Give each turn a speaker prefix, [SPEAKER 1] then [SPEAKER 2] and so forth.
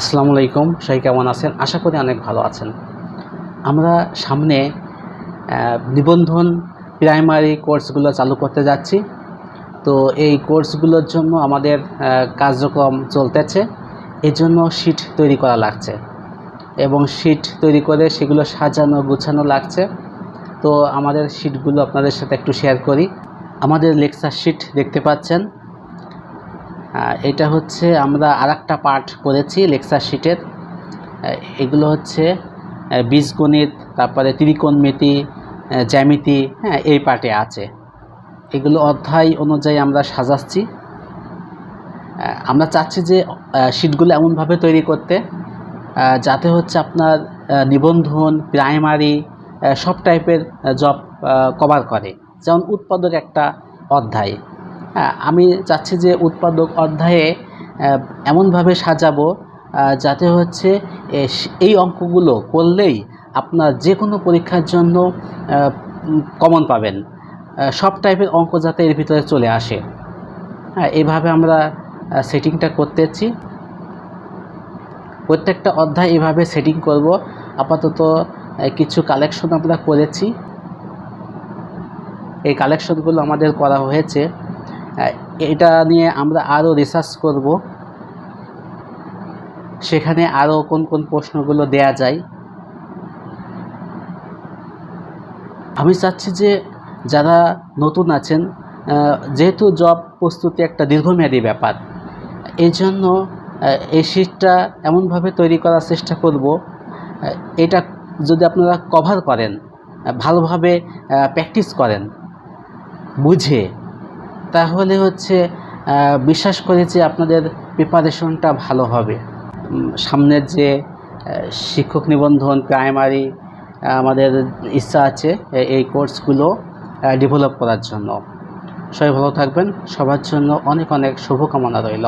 [SPEAKER 1] আসসালামু আলাইকুম, সবাই কেমন আছেন? আশা করি অনেক ভালো আছেন। আমরা সামনে নিবন্ধন প্রাইমারি কোর্সগুলো চালু করতে যাচ্ছি। তো এই কোর্সগুলোর জন্য আমাদের কার্যক্রম চলতেছে। এই জন্য শিট তৈরি করা লাগছে। এবং শিট তৈরি করে সেগুলো সাজানো, গুছানো লাগছে। তো আমাদের শিটগুলো আপনাদের সাথে একটু শেয়ার করি। আমাদের লেকচার শিট দেখতে পাচ্ছেন। এটা হচ্ছে আমরা আর একটা পার্ট করেছি লেকচার শিটের। এগুলো হচ্ছে বীজগণিত, তারপরে ত্রিকোণমিতি জ্যামিতি হ্যাঁ এই পার্টে আছে। এগুলো অধ্যায় অনুযায়ী আমরা সাজাচ্ছি। আমরা চাচ্ছি যে শিটগুলো এমনভাবে তৈরি করতে যাতে হচ্ছে আপনার নিবন্ধন, প্রাইমারি সব টাইপের জব কভার করে। যেমন উৎপাদক একটা অধ্যায়। আমি চাচ্ছি যে উৎপাদক অধ্যায়ে এমনভাবে সাজাবো যাতে হচ্ছে এই অঙ্কগুলো করলেই আপনার যে কোনো পরীক্ষার জন্য কমন পাবেন। সব টাইপের অঙ্ক যাতে এর ভিতরে চলে আসে। হ্যাঁ এইভাবে আমরা সেটিংটা করতেছি। প্রত্যেকটা অধ্যায় এভাবে সেটিং করব। আপাতত কিছু কালেকশন আমরা করেছি। এই কালেকশনগুলো আমাদের করা হয়েছে। এটা নিয়ে আমরা আরও রিসার্চ করব। সেখানে আরও কোন কোন প্রশ্নগুলো দেয়া যায়। আমি চাচ্ছি যে যারা নতুন আছেন যেহেতু জব প্রস্তুতি একটা দীর্ঘমেয়াদী ব্যাপার এই জন্য এই শীটটা এমনভাবে তৈরি করার চেষ্টা করব এটা যদি আপনারা কভার করেন ভালোভাবে প্র্যাকটিস করেন, বুঝে তাহলে হচ্ছে বিশ্বাস করি যে আপনাদের প্রিপারেশনটা ভালো হবে। সামনের যে শিক্ষক নিবন্ধন প্রাইমারি আমাদের ইচ্ছা আছে এই কোর্সগুলো ডেভেলপ করার জন্য। সবাই ভালো থাকবেন। সবার জন্য অনেক অনেক শুভকামনা রইল।